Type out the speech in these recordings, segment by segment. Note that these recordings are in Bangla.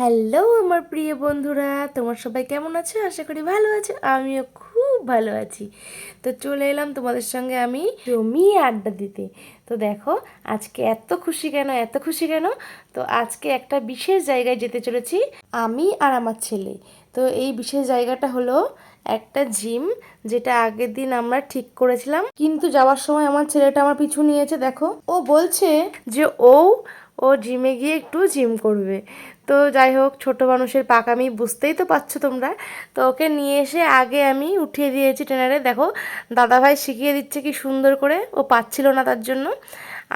হ্যালো, আমার প্রিয় বন্ধুরা, তোমার সবাই কেমন আছো? আশা করি ভালো আছো, আমিও খুব ভালো আছি। তো চলে এলাম তোমাদের সঙ্গে আমি জমিয়ে আড্ডা দিতে। তো দেখো, আজকে এত খুশি কেন, এত খুশি কেন? তো আজকে একটা বিশেষ জায়গায় যেতে চলেছি, আমি আর আমার ছেলে। তো এই বিশেষ জায়গাটা হলো একটা জিম, যেটা আগের দিন আমরা ঠিক করেছিলাম। কিন্তু যাওয়ার সময় আমার ছেলেটা আমার পিছু নিয়েছে, দেখো। ও বলছে যে ও ও জিমে গিয়ে একটু জিম করবে। তো যাই হোক, ছোট মানুষের পাক আমি বুঝতেই তো পারছ তোমরা। তো ওকে নিয়ে এসে আগে আমি উঠিয়ে দিয়েছি ট্রেনারে। দেখো, দাদাভাই শিখিয়ে দিচ্ছে কি সুন্দর করে। ও পাচ্ছিল না তার জন্য।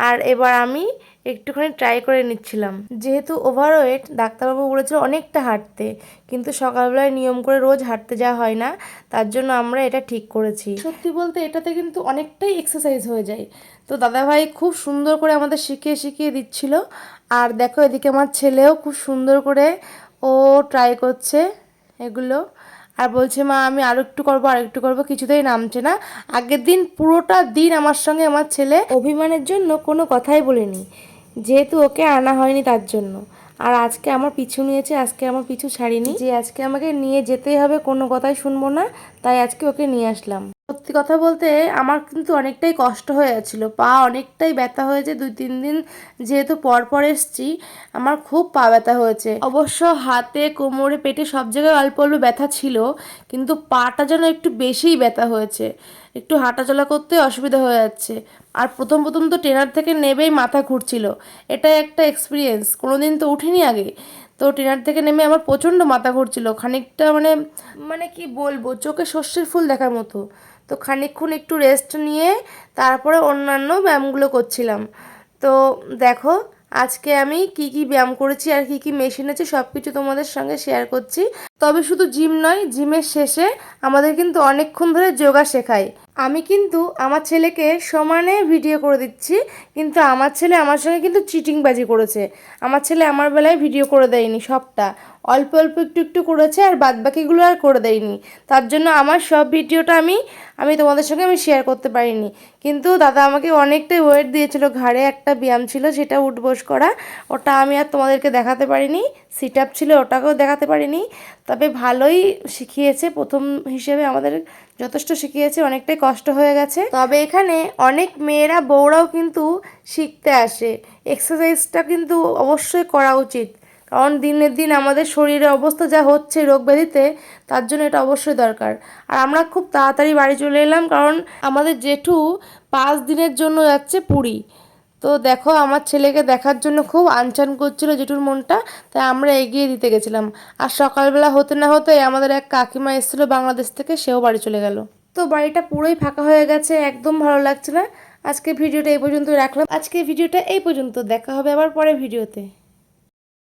আর এবার আমি একটুখানি ট্রাই করে নিচ্ছিলাম। যেহেতু ওভারওয়েট ডাক্তারবাবু বলেছিল অনেকটা হাঁটতে, কিন্তু সকালবেলায় নিয়ম করে রোজ হাঁটতে যাওয়া হয় না, তার জন্য আমরা এটা ঠিক করেছি। সত্যি বলতে এটাতে কিন্তু অনেকটাই এক্সারসাইজ হয়ে যায়। তো দাদাভাই খুব সুন্দর করে আমাদের শিখিয়ে শিখিয়ে দিচ্ছিল। আর দেখো এদিকে আমার ছেলেও খুব সুন্দর করে ও ট্রাই করছে এগুলো। আর বলছে, মা, আমি আরও একটু করব, আর একটু করব। কিছুতেই নামছে না। আগের দিন পুরোটা দিন আমার সঙ্গে আমার ছেলে অভিমানের জন্য কোনো কথাই বলেনি। যেহেতু ওকে আনা হয়নি তার জন্য। আর আজকে আমার পিছু নিয়েছে, আজকে আমার পিছু ছাড়িনি। যে আজকে আমাকে নিয়ে যেতেই হবে, কোনো কথাই শুনব না। তাই আজকে ওকে নিয়ে আসলাম। সত্যি কথা বলতে আমার কিন্তু অনেকটাই কষ্ট হয়ে যাচ্ছিল পা অনেকটাই ব্যথা হয়েছে, দুই, তিন দিন যেহেতু পর পর এসছি, আমার খুব পা ব্যথা হয়েছে। অবশ্য হাতে, কোমরে, পেটে সব জায়গায় অল্প অল্প ব্যথা ছিল, কিন্তু পাটা যেন একটু বেশিই ব্যথা হয়েছে। একটু হাঁটাচলা করতে অসুবিধা হয়ে যাচ্ছে। আর প্রথম প্রথম তো ট্রেনার থেকে নেবেই মাথা ঘুরছিল। এটা একটা এক্সপিরিয়েন্স কোনো দিন তো উঠিনি আগে। তো ট্রেনার থেকে নেমে আমার প্রচণ্ড মাথা ঘুরছিল, খানিকটা মানে মানে কি বলব, চোখে শস্যের ফুল দেখার মতো। তো খানিকক্ষণ একটু রেস্ট নিয়ে তারপরে অন্যান্য ব্যায়ামগুলো করছিলাম। তো দেখো আজকে আমি কি কি ব্যায়াম করেছি আর কি কি মেশিন আছে সব কিছু তোমাদের সঙ্গে শেয়ার করছি। তবে শুধু জিম নয় জিমের শেষে আমাদের কিন্তু অনেকক্ষণ ধরে যোগা শেখায়। আমি কিন্তু আমার ছেলেকে সমানে ভিডিও করে দিচ্ছি, কিন্তু আমার ছেলে আমার সঙ্গে কিন্তু চিটিংবাজি করেছে। আমার ছেলে আমার বেলায় ভিডিও করে দেয়নি সবটা। অল্প অল্প একটু একটু করেছে আর বাদ বাকিগুলো আর করে দেয়নি। তার জন্য আমার সব ভিডিওটা আমি আমি তোমাদের সঙ্গে আমি শেয়ার করতে পারিনি। কিন্তু দাদা আমাকে অনেকটাই ওয়েট দিয়েছিল। ঘাড়ে একটা ব্যায়াম ছিল, সেটা উঠবোস করা। ওটা আমি আর তোমাদেরকে দেখাতে পারিনি। সিট আপ ছিল, ওটাকেও দেখাতে পারিনি। তবে ভালোই শিখিয়েছে। প্রথম হিসেবে আমাদের যথেষ্ট শিখিয়েছে, অনেকটাই কষ্ট হয়ে গেছে। তবে এখানে অনেক মেয়েরা, বউরাও কিন্তু শিখতে আসে। এক্সারসাইজটা কিন্তু অবশ্যই করা উচিত। কারণ দিনের দিন আমাদের শরীরের অবস্থা যা হচ্ছে রোগ ব্যাধিতে তার জন্য এটা অবশ্যই দরকার। আর আমরা খুব তাড়াতাড়ি বাড়ি চলে এলাম কারণ আমাদের জেঠু পাঁচ দিনের জন্য যাচ্ছে পুরী। তো দেখো আমার ছেলেকে দেখার জন্য খুব আনচান করছিল জেঠুর মনটা, তাই আমরা এগিয়ে দিতে গেছিলাম। আর সকালবেলা হতে না হতে আমাদের এক কাকিমা এসেছিল বাংলাদেশ থেকে, সেও বাড়ি চলে গেল। তো বাড়িটা পুরোই ফাঁকা হয়ে গেছে, একদম ভালো লাগছে না। আজকে ভিডিওটা এই পর্যন্ত রাখলাম। আজকে ভিডিওটা এই পর্যন্ত, দেখা হবে আবার পরে ভিডিওতে।